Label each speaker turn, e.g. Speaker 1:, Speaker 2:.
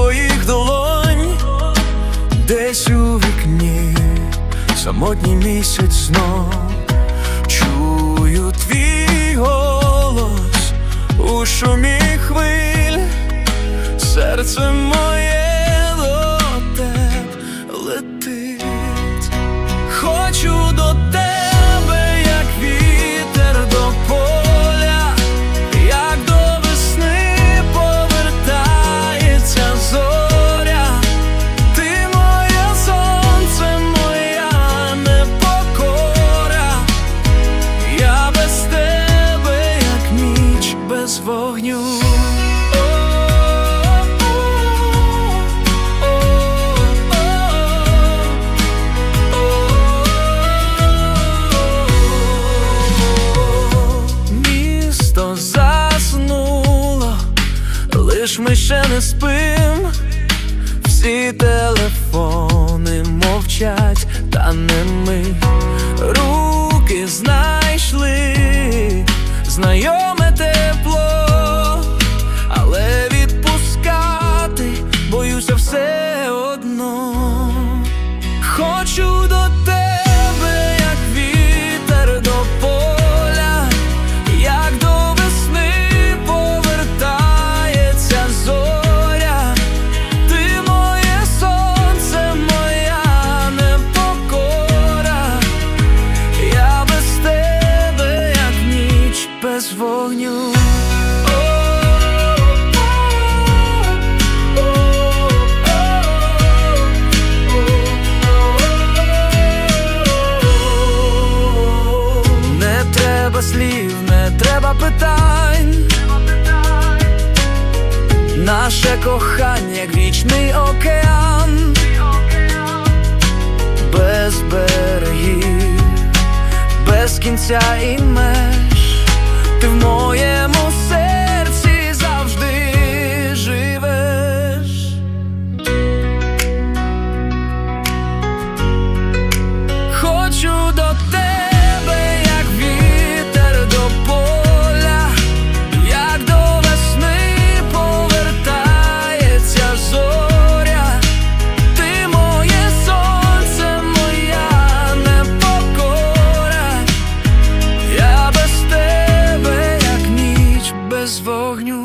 Speaker 1: твоїх долонь, десь у вікні, самотній місяць знов чую твій голос у шумі хвиль, серце моє. Без вогню. Місто заснуло, лиш ми ще не спим. Всі телефони мовчать, та не ми руки знайшли знайоме треба питань. Наше кохання, як вічний океан, без берегів, без кінця і меж, ти в моєму вогню.